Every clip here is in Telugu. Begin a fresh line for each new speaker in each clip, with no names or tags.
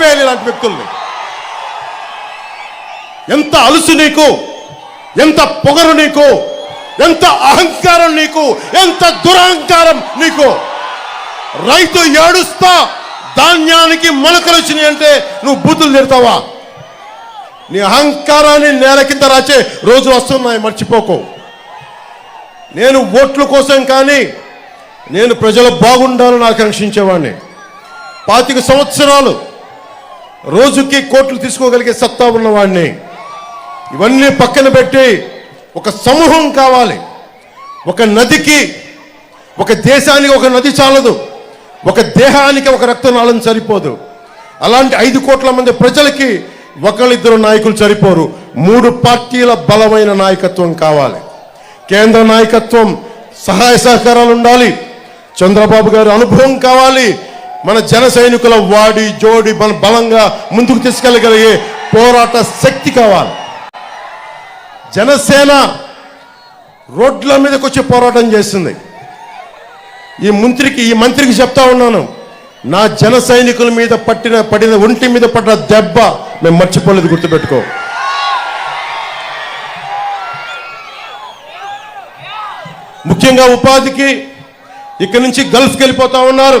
లాంటి వ్యక్తుల్ని. ఎంత అలుసు నీకు ఎంత పొగరు నీకు ఎంత అహంకారం నీకు ఎంత దురహంకారం నీకు. రైతు ఏడుస్తా ధాన్యానికి మొలకలు వచ్చినాయి అంటే నువ్వు బూతులు తిడతావా? నీ అహంకారాన్ని నేల కింద రాచే రోజులు వస్తున్నాయి మర్చిపోకు. నేను ఓట్ల కోసం కానీ నేను ప్రజలు బాగుండాలని ఆకాంక్షించేవాడిని. పాతిక సంవత్సరాలు రోజుకి కోట్లు తీసుకోగలిగే సత్తా ఉన్నవాడిని ఇవన్నీ పక్కన పెట్టి ఒక సమూహం కావాలి. ఒక నదికి ఒక దేశానికి ఒక నది చాలదు. ఒక దేహానికి ఒక రక్తనాళం సరిపోదు. అలాంటి ఐదు కోట్ల మంది ప్రజలకి ఒకళ్ళిద్దరు నాయకులు సరిపోరు. మూడు పార్టీల బలమైన నాయకత్వం కావాలి. కేంద్ర నాయకత్వం సహాయ సహకారాలు ఉండాలి. చంద్రబాబు గారి అనుభవం కావాలి. మన జన సైనికుల వాడి జోడి మన బలంగా ముందుకు తీసుకెళ్ళగలిగే పోరాట శక్తి కావాలి. జనసేన రోడ్ల మీదకి వచ్చి పోరాటం చేస్తుంది ఈ మంత్రికి ఈ మంత్రికి చెప్తా ఉన్నాను నా జన సైనికుల మీద పట్టిన పడిన ఒంటి మీద పడిన దెబ్బ మేము మర్చిపోలేదు గుర్తుపెట్టుకో. ముఖ్యంగా ఉపాధికి ఇక్కడి నుంచి గల్ఫ్కి వెళ్ళిపోతా ఉన్నారు.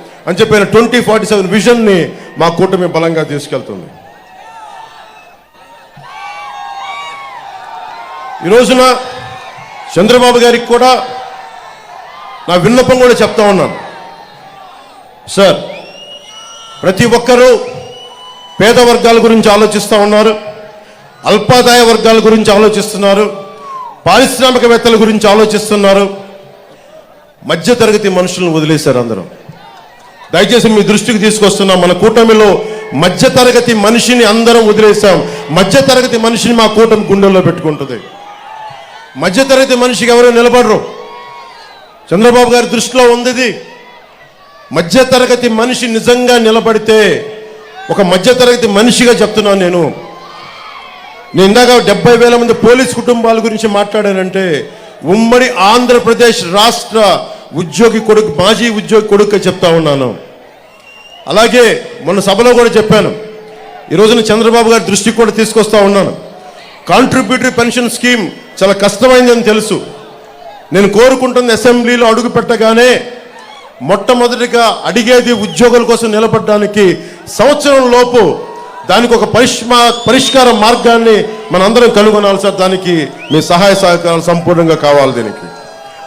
అని చెప్పిన ట్వంటీ ఫార్టీ సెవెన్ విజన్ని మా కూటమి బలంగా తీసుకెళ్తుంది. ఈ రోజున చంద్రబాబు గారికి కూడా నా విన్నపం కూడా చెప్తా ఉన్నాను. సార్ ప్రతి ఒక్కరూ పేద వర్గాల గురించి ఆలోచిస్తూ ఉన్నారు అల్పాదాయ వర్గాల గురించి ఆలోచిస్తున్నారు పారిశ్రామికవేత్తల గురించి ఆలోచిస్తున్నారు. మధ్యతరగతి మనుషులను వదిలేశారు అందరూ. దయచేసి మీ దృష్టికి తీసుకొస్తున్నాం. మన కూటమిలో మధ్యతరగతి మనిషిని అందరం వదిలేసాం మధ్యతరగతి మనిషిని మా కూటమి గుండెల్లో పెట్టుకుంటుంది. మధ్యతరగతి మనిషికి ఎవరు నిలబడరు? చంద్రబాబు గారి దృష్టిలో ఉంది మధ్యతరగతి మనిషి నిజంగా నిలబడితే ఒక మధ్యతరగతి మనిషిగా చెప్తున్నాను నేను. నేను ఇందాక డెబ్బై వేల మంది పోలీస్ కుటుంబాల గురించి మాట్లాడానంటే ఉమ్మడి ఆంధ్రప్రదేశ్ రాష్ట్ర ఉద్యోగి కొడుకు మాజీ ఉద్యోగి కొడుకు చెప్తా ఉన్నాను. అలాగే మొన్న సభలో కూడా చెప్పాను. ఈ రోజున చంద్రబాబు గారి దృష్టికి కూడా తీసుకొస్తా ఉన్నాను. కాంట్రిబ్యూటరీ పెన్షన్ స్కీమ్ చాలా కష్టమైందని తెలుసు. నేను కోరుకుంటున్న అసెంబ్లీలో అడుగు పెట్టగానే మొట్టమొదటిగా అడిగేది ఉద్యోగుల కోసం నిలబడడానికి సంవత్సరం లోపు దానికి ఒక పరిష్మా పరిష్కార మార్గాన్ని మనందరం కనుగొనాలి సార్. దానికి మీ సహాయ సహకారాలు సంపూర్ణంగా కావాలి దీనికి.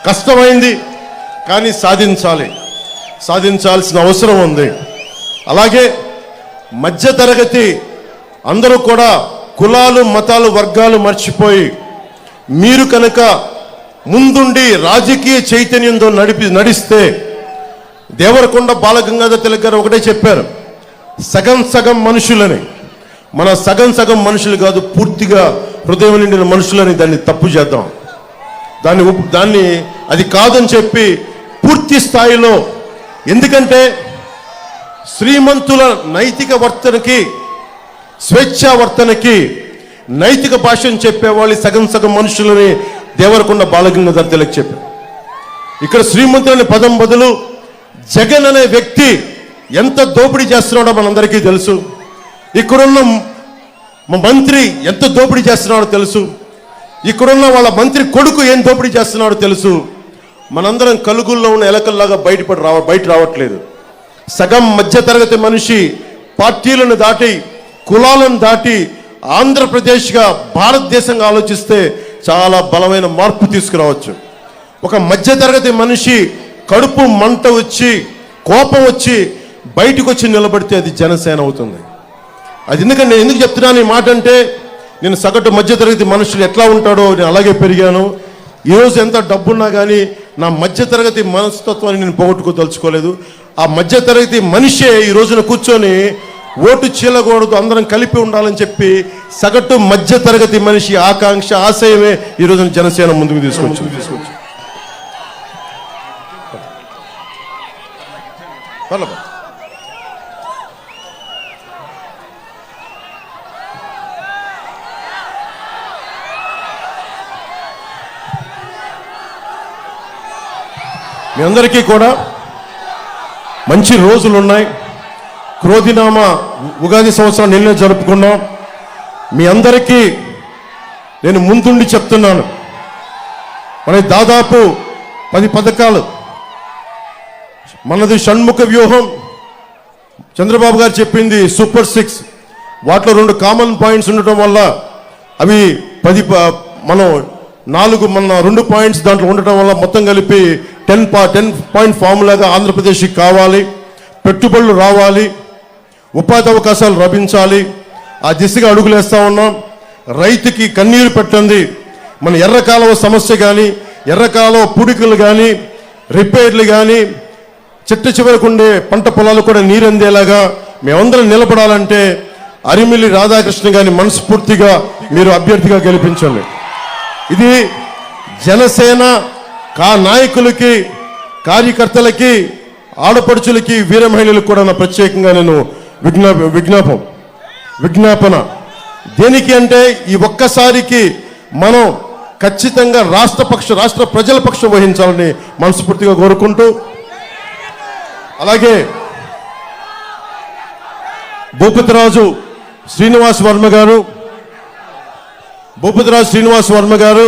కష్టమైంది. కానీ సాధించాలి. సాధించాల్సిన అవసరం ఉంది. అలాగే మధ్యతరగతి అందరూ కూడా కులాలు మతాలు వర్గాలు మర్చిపోయి మీరు కనుక ముందుండి రాజకీయ చైతన్యంతో నడిపి నడిస్తే దేవరకొండ బాలగంగాధర తిలక్ గారు ఒకటే చెప్పారు. సగం సగం మనుషులని మన సగం సగం మనుషులు కాదు పూర్తిగా హృదయం నిండిన మనుషులని దాన్ని తప్పు చేద్దాం. దాన్ని దాన్ని అది కాదని చెప్పి పూర్తి స్థాయిలో. ఎందుకంటే శ్రీమంతుల నైతిక వర్తనకి స్వేచ్ఛా వర్తనకి నైతిక భాషను చెప్పేవాళ్ళు సగం సగం మనుషులని దేవరకొండ బాలగంగాధర తిలక్ చెప్పారు. ఇక్కడ శ్రీమంతులని పదం బదులు జగన్ అనే వ్యక్తి ఎంత దోపిడీ చేస్తున్నాడో మనందరికీ తెలుసు. ఇక్కడున్న మంత్రి ఎంత దోపిడీ చేస్తున్నాడో తెలుసు. ఇక్కడున్న వాళ్ళ మంత్రి కొడుకు ఏం దోపిడీ చేస్తున్నాడో తెలుసు. మనందరం కలుగుల్లో ఉన్న ఎలకల్లాగా బయటపడి రావ బయట రావట్లేదు. సగం మధ్యతరగతి మనిషి పార్టీలను దాటి కులాలను దాటి ఆంధ్రప్రదేశ్గా భారతదేశంగా ఆలోచిస్తే చాలా బలమైన మార్పు తీసుకురావచ్చు. ఒక మధ్యతరగతి మనిషి కడుపు మంట వచ్చి కోపం వచ్చి బయటకు వచ్చి నిలబడితే అది జనసేన అవుతుంది. అది ఎందుకంటే నేను ఎందుకు చెప్తున్నాను ఈ మాట అంటే నేను సగటు మధ్యతరగతి మనుషులు ఎట్లా ఉంటాడో నేను అలాగే పెరిగాను. ఈరోజు ఎంత డబ్బున్నా కానీ నా మధ్యతరగతి మనస్తత్వాన్ని నేను పోగొట్టుకోదలుచుకోలేదు. ఆ మధ్యతరగతి మనిషే ఈ రోజున కూర్చొని ఓటు చీలకూడదు అందరం కలిపి ఉండాలని చెప్పి సగటు మధ్యతరగతి మనిషి ఆకాంక్ష ఆశయమే ఈ రోజున జనసేన ముందుకు తీసుకొచ్చింది. తీసుకొచ్చి మీ అందరికీ కూడా మంచి రోజులు ఉన్నాయి క్రోధినామ ఉగాది సంవత్సరం నిన్నే జరుపుకున్నాం. మీ అందరికీ నేను ముందుండి చెప్తున్నాను. మరి దాదాపు పది పథకాలు. మనది షణ్ముఖ వ్యూహం. చంద్రబాబు గారు చెప్పింది సూపర్ సిక్స్. వాటిలో రెండు కామన్ పాయింట్స్ ఉండటం వల్ల అవి పది ప- మనం నాలుగు మన రెండు పాయింట్స్ దాంట్లో ఉండటం వల్ల మొత్తం కలిపి టెన్ పా టెన్ పాయింట్ ఫార్ములాగా ఆంధ్రప్రదేశ్కి కావాలి పెట్టుబడులు రావాలి ఉపాధి అవకాశాలు లభించాలి. ఆ దిశగా అడుగులేస్తా ఉన్నాం. రైతుకి కన్నీరు పెట్టండి. మన ఎర్రకాలవ సమస్య కానీ ఎర్రకాలవ పూడికలు కానీ రిపేర్లు కానీ చిట్ట చివరకు ఉండే పంట పొలాలు కూడా నీరు అందేలాగా మేమందరం నిలబడాలంటే అరిమిల్లి రాధాకృష్ణ గారిని మనస్ఫూర్తిగా మీరు అభ్యర్థిగా గెలిపించండి. ఇది జనసేన కా నాయకులకి కార్యకర్తలకి ఆడపడుచులకి వీర మహిళలకు కూడా నా ప్రత్యేకంగా నేను విజ్ఞా విజ్ఞాపం విజ్ఞాపన. దేనికి అంటే ఈ ఒక్కసారికి మనం ఖచ్చితంగా రాష్ట్ర పక్ష రాష్ట్ర ప్రజల పక్షం వహించాలని మనస్ఫూర్తిగా కోరుకుంటూ అలాగే భూపతిరాజు శ్రీనివాస్ వర్మ గారు భూపతిరాజు శ్రీనివాస్ వర్మ గారు